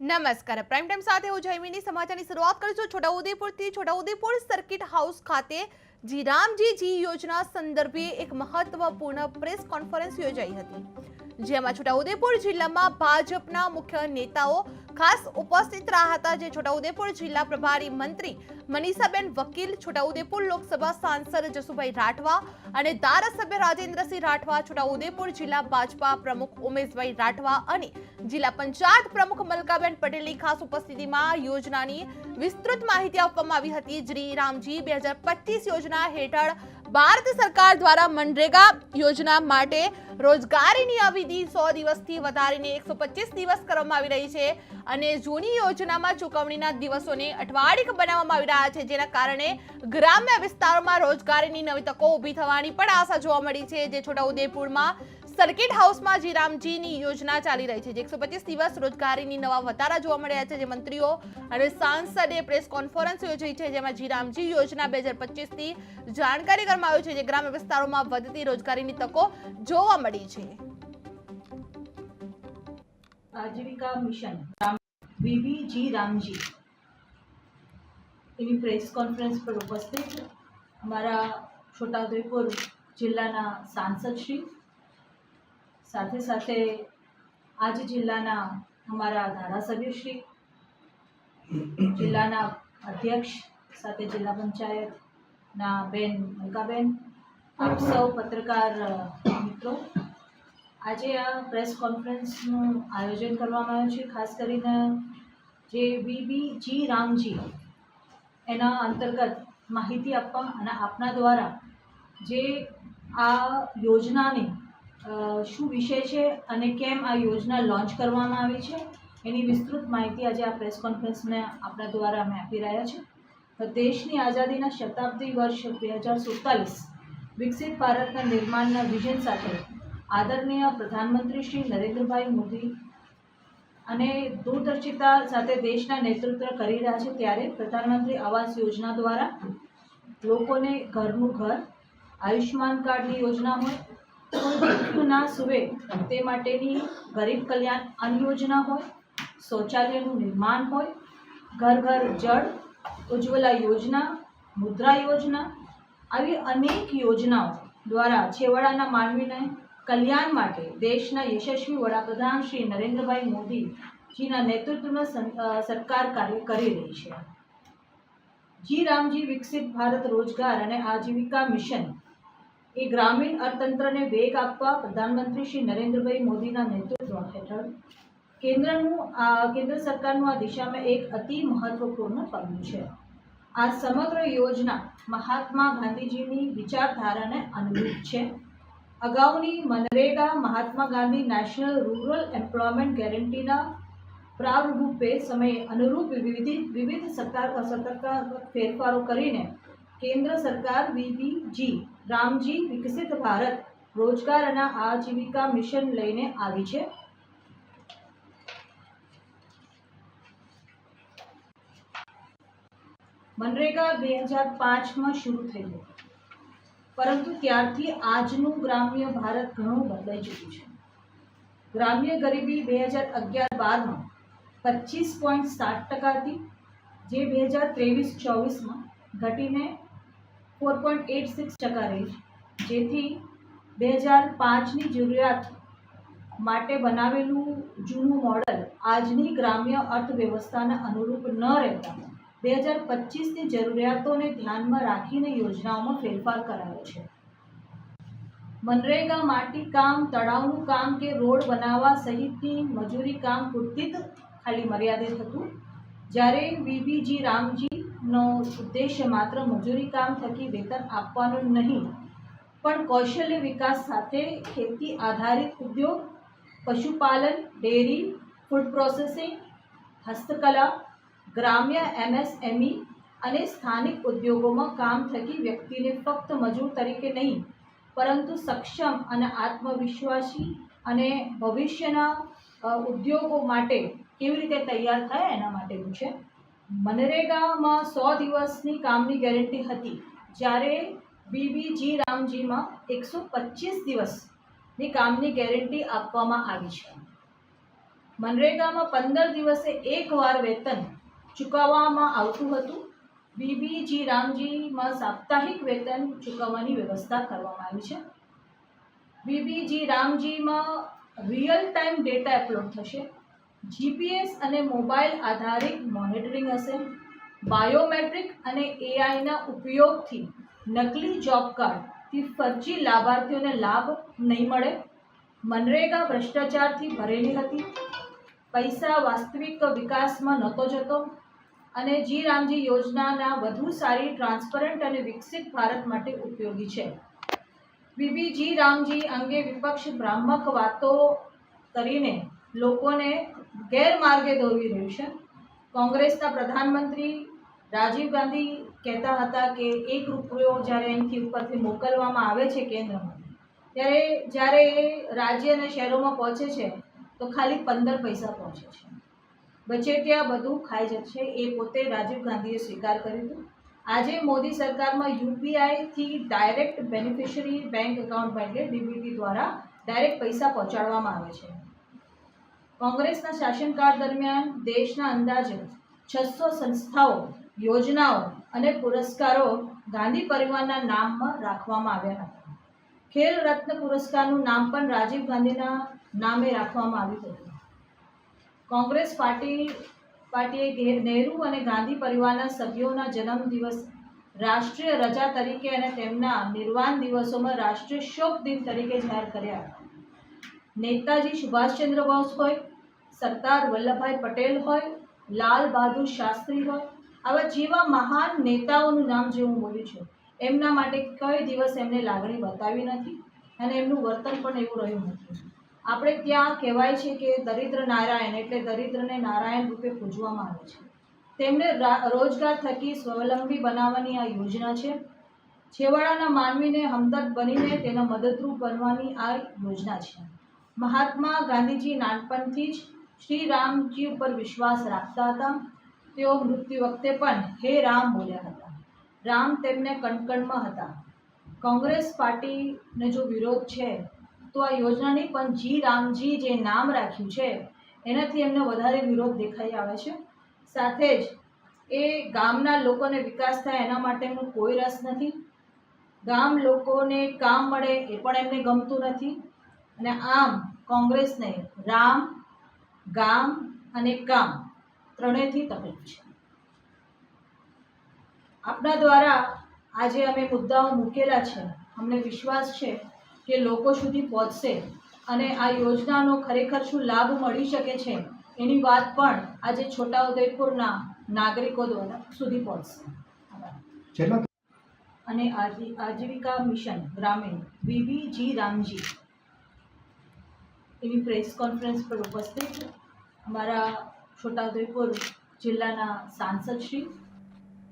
નમસ્કાર. Prime time સાથે હું જયમીની સમાચારની શરૂઆત કરું છું. છોટાઉદેપુરથી છોટાઉદેપુર સર્કિટ હાઉસ ખાતે જીરામજી જી યોજના સંદર્ભે એક મહત્વપૂર્ણ પ્રેસ કોન્ફરન્સ યોજાઈ હતી. જેમાં છોટાઉદેપુર જિલ્લામાં ભાજપના મુખ્ય નેતાઓ ખાસ ઉપસ્થિત રહ્યા હતા, જે છોટાઉદેપુર જિલ્લા પ્રભારી મંત્રી મનીષાબેન વકીલ, છોટાઉદેપુર લોકસભા સાંસદ જસુભાઈ રાઠવા અને ધારાસભ્ય રાજેન્દ્રસિંહ રાઠવા, છોટાઉદેપુર જિલ્લા ભાજપા પ્રમુખ ઉમેશભાઈ રાઠવા અને જિલ્લા પંચાયત પ્રમુખ મલકાબેન પટેલની ખાસ ઉપસ્થિતિમાં યોજનાની વિસ્તૃત માહિતી આપવામાં આવી હતી. શ્રી રામજી બે યોજના હેઠળ ભારત સરકાર દ્વારા મનરેગા યોજના માટે રોજગારીની અવધિ સો દિવસથી વધારીને એકસો પચીસ દિવસ કરવામાં આવી રહી છે અને જૂની યોજનામાં ચૂકવણીના દિવસોને અઠવાડિક બનાવવામાં આવી રહ્યા છે, જેના કારણે ગ્રામ્ય વિસ્તારોમાં રોજગારીની નવી તકો ઊભી થવાની પણ આશા જોવા મળી છે. જે છોટાઉદેપુરમાં સર્કિટ હાઉસમાં જે રામજીની યોજના ચાલી રહી છે, જે એકસો પચીસ દિવસ રોજગારીની નવા વધારા જોવા મળ્યા છે, જે મંત્રીઓ અને સાંસદે પ્રેસ કોન્ફરન્સ યોજી છે, જેમાં જી રામજી યોજના બે હજાર પચીસથી જાણકારી કરવામાં આવી છે, જે ગ્રામ્ય વિસ્તારોમાં વધતી રોજગારીની તકો જોવા મળી છે. Ajeevika mission VBG Ramji. એની પ્રેસ કોન્ફરન્સ પર ઉપસ્થિત અમારા છોટાઉદેપુર જિલ્લાના સાંસદશ્રી સાથે સાથે આજ જિલ્લાના અમારા ધારાસભ્યશ્રી જિલ્લાના અધ્યક્ષ સાથે જિલ્લા પંચાયતના બેન મલકાબેન, આપ સૌ પત્રકાર મિત્રો, આજે આ પ્રેસ કોન્ફરન્સનું આયોજન કરવામાં આવ્યું છે. ખાસ કરીને જે વીબીજી રામજી, એના અંતર્ગત માહિતી આપવા અને આપના દ્વારા જે આ યોજનાની શું વિષય છે અને કેમ આ યોજના લોન્ચ કરવામાં આવી છે? એની વિસ્તૃત માહિતી આજે આ પ્રેસ કોન્ફરન્સને આપણા દ્વારા અમે આપી રહ્યા છે દેશની આઝાદીના શતાબ્દી વર્ષ બે હજાર સુડતાલીસ વિકસિત ભારતના નિર્માણના વિઝન સાથે આદરણીય પ્રધાનમંત્રી શ્રી નરેન્દ્રભાઈ મોદી અને દૂરદર્શિતા સાથે દેશના નેતૃત્વ કરી રહ્યા છે ત્યારે પ્રધાનમંત્રી આવાસ યોજના દ્વારા લોકોને ઘરનું ઘર, આયુષ્યમાન કાર્ડની યોજના હોય કોઈ ભૂખ્યું ના સુવે તે માટેની ગરીબ કલ્યાણ અન્ન યોજના હોય, શૌચાલયનું નિર્માણ હોય, ઘર ઘર જળ ઉજ્જવલા યોજના, મુદ્રા યોજના, આવી અનેક યોજનાઓ દ્વારા છેવાડાના માનવીને કલ્યાણ માટે દેશના યશસ્વી વડાપ્રધાન શ્રી નરેન્દ્રભાઈ મોદીજીના નેતૃત્વમાં સરકાર કાર્ય કરી રહી છે. જી રામજી વિકસિત ભારત રોજગાર અને આજીવિકા મિશન એ ગ્રામીણ અર્થતંત્રને વેગ આપવા પ્રધાનમંત્રી શ્રી નરેન્દ્રભાઈ મોદીના નેતૃત્વ હેઠળ કેન્દ્રનું, આ કેન્દ્ર સરકારનું આ દિશામાં એક અતિ મહત્વપૂર્ણ પગલું છે. આ સમગ્ર યોજના મહાત્મા ગાંધીજીની વિચારધારાને અનુરૂપ છે. અગાઉની MNREGA Mahatma Gandhi national rural employment ગેરંટીના પ્રારૂપે સમયે અનુરૂપ વિવિધ વિવિધ સરકાર સતર્ક ફેરફારો કરીને કેન્દ્ર સરકાર વીબીજી, રામજી, વિકસિત ભારત, રોજગાર અને આજીવિકા મિશન લઈને આવી છે. મનરેગા બે હજાર પાંચમાં શરૂ થયું પરંતુ ત્યારથી આજનું ગ્રામ્ય ભારત ઘણું બદલાઈ ચૂક્યું છે. ગ્રામ્ય ગરીબી બે હજાર અગિયાર બારમાં પચીસ પોઈન્ટ સાત ટકા હતી જે બે હજાર ત્રેવીસ ચોવીસમાં ઘટીને ફોર પોઈન્ટ એટ સિક્સ ટકા રહી જેથી બે હજાર પાંચની જરૂરિયાત માટે બનાવેલું જૂનું મોડલ આજની ગ્રામ્ય અર્થવ્યવસ્થાને અનુરૂપ ન રહેતા બે હજાર પચીસની જરૂરિયાતોને ધ્યાનમાં રાખીને યોજનાઓમાં ફેરફાર કરાયો છે. મનરેગા માટી કામ, તળાવનું કામ કે રોડ બનાવવા સહિતની મજૂરી કામ પૂરતી જ ખાલી મર્યાદિત હતું. જ્યારે વીબીજી રામજીનો ઉદ્દેશ્ય માત્ર મજૂરી કામ થકી વેતન આપવાનું નહીં, પણ કૌશલ્ય વિકાસ સાથે ખેતી આધારિત ઉદ્યોગ, પશુપાલન, ડેરી ફૂડ પ્રોસેસિંગ હસ્તકલા, ગ્રામ્ય એમએસએમઈ અને સ્થાનિક ઉદ્યોગોમાં કામ થકી વ્યક્તિને ફક્ત મજૂર તરીકે નહીં, પરંતુ સક્ષમ અને આત્મવિશ્વાસી અને ભવિષ્યના ઉદ્યોગો માટે કેવી રીતે તૈયાર થાય એના માટેનું છે મનરેગામાં સો દિવસની કામની ગેરંટી હતી, જ્યારે બીબીજી રામજીમાં એકસો પચીસ દિવસની કામની ગેરંટી આપવામાં આવી છે. મનરેગામાં પંદર દિવસે એકવાર વેતન ચૂકવવામાં આવતું હતું. બીબીજી રામજીમાં સાપ્તાહિક વેતન ચૂકવવાની વ્યવસ્થા કરવામાં આવી છે. બીબીજી રામજીમાં રિયલ ટાઈમ ડેટા એપલોડ થશે. જીપીએસ અને મોબાઈલ આધારિત મોનિટરિંગ હશે. બાયોમેટ્રિક અને એઆઈના ઉપયોગથી નકલી જોબ કાર્ડથી ફરજી લાભાર્થીઓને લાભ નહીં મળે. મનરેગા ભ્રષ્ટાચારથી ભરેલી હતી. પૈસા વાસ્તવિક વિકાસમાં નહોતો જતો અને જી રામજી યોજનાના વધુ સારી, ટ્રાન્સપરન્ટ અને વિકસિત ભારત માટે ઉપયોગી છે. બીબી જી રામજી અંગે વિપક્ષ ભ્રામક વાતો કરીને લોકોને ગેરમાર્ગે દોરી રહ્યું છે. કોંગ્રેસના પ્રધાનમંત્રી રાજીવ ગાંધી કહેતા હતા કે એક રૂપિયો જ્યારે અહીંથી ઉપરથી મોકલવામાં આવે છે કેન્દ્રમાં, ત્યારે જ્યારે એ રાજ્ય અને શહેરોમાં પહોંચે છે, તો ખાલી પંદર પૈસા પહોંચે છે. બચેટિયા બધું ખાઈ જશે, એ પોતે રાજીવ ગાંધીએ સ્વીકાર કર્યું હતું. આજે મોદી સરકારમાં યુપીઆઈથી ડાયરેક્ટ બેનિફિશરી બેંક એકાઉન્ટમાં એટલે ડીબીટી દ્વારા ડાયરેક્ટ પૈસા પહોંચાડવામાં આવે છે. કોંગ્રેસના શાસનકાળ દરમિયાન દેશના અંદાજે છસો સંસ્થાઓ, યોજનાઓ અને પુરસ્કારો ગાંધી પરિવારના નામમાં રાખવામાં આવ્યા હતા. ખેલ રત્ન પુરસ્કારનું નામ પણ રાજીવ ગાંધીના નામે રાખવામાં આવ્યું હતું. કોંગ્રેસ પાર્ટી, પાર્ટીએ નહેરુ અને ગાંધી પરિવારના સભ્યોના જન્મદિવસ, રાષ્ટ્રીય રજા તરીકે અને તેમના નિર્વાણ દિવસોમાં રાષ્ટ્રીય શોક દિન તરીકે જાહેર કર્યા. હતા નેતાજી સુભાષચંદ્ર બોઝ હોય, સરદાર વલ્લભભાઈ પટેલ હોય, લાલ બહાદુર શાસ્ત્રી હોય, આવા જેવા મહાન નેતાઓનું નામ જે હું બોલું છું, એમના માટે કઈ દિવસ એમને લાગણી બતાવી નથી અને એમનું વર્તન પણ એવું રહ્યું નથી. આપણે ત્યાં કહેવાય છે કે દરિદ્ર નારાયણ એટલે દરિદ્રને નારાયણ રૂપે પૂજવામાં આવે છે. તેમને રોજગાર થકી સ્વાવલંબી બનાવવાની આ યોજના છે. છેવાડાના માનવીને હમદર્દ બનીને તેના મદદરૂપ બનવાની આ યોજના છે. મહાત્મા ગાંધીજી નાનપણથી જ શ્રી રામજી ઉપર વિશ્વાસ રાખતા હતા. તેઓ મૃત્યુ વખતે પણ હે રામ બોલ્યા હતા. રામ તેમને કણકણમાં હતા. કોંગ્રેસ પાર્ટીને જો વિરોધ છે, તો આ યોજનાની પણ જી રામજી જે નામ રાખ્યું છે, એનાથી એમને વધારે વિરોધ દેખાઈ આવે છે. સાથે જ એ ગામના લોકોને વિકાસ થાય એના માટેનું કોઈ રસ નથી. ગામ લોકોને કામ મળે એ પણ એમને ગમતું નથી. અને આમ કોંગ્રેસને રામ ગામ અને કામ ત્રણેયથી તકલીફ છે. આપના દ્વારા આજે અમે મુદ્દાઓ મૂકેલા છે. અમને વિશ્વાસ છે કે લોકો સુધી પહોંચશે અને આ યોજનાનો ખરેખર શું લાભ મળી શકે છે એની વાત પણ આજે છોટાઉદેપુરના નાગરિકો દ્વારા સુધી પહોંચશે. અને આજીવિકા મિશન ગ્રામીણ બીબીજી રામજી એની પ્રેસ કોન્ફરન્સ પર ઉપસ્થિત અમારા છોટાઉદેપુર જિલ્લાના સાંસદ શ્રી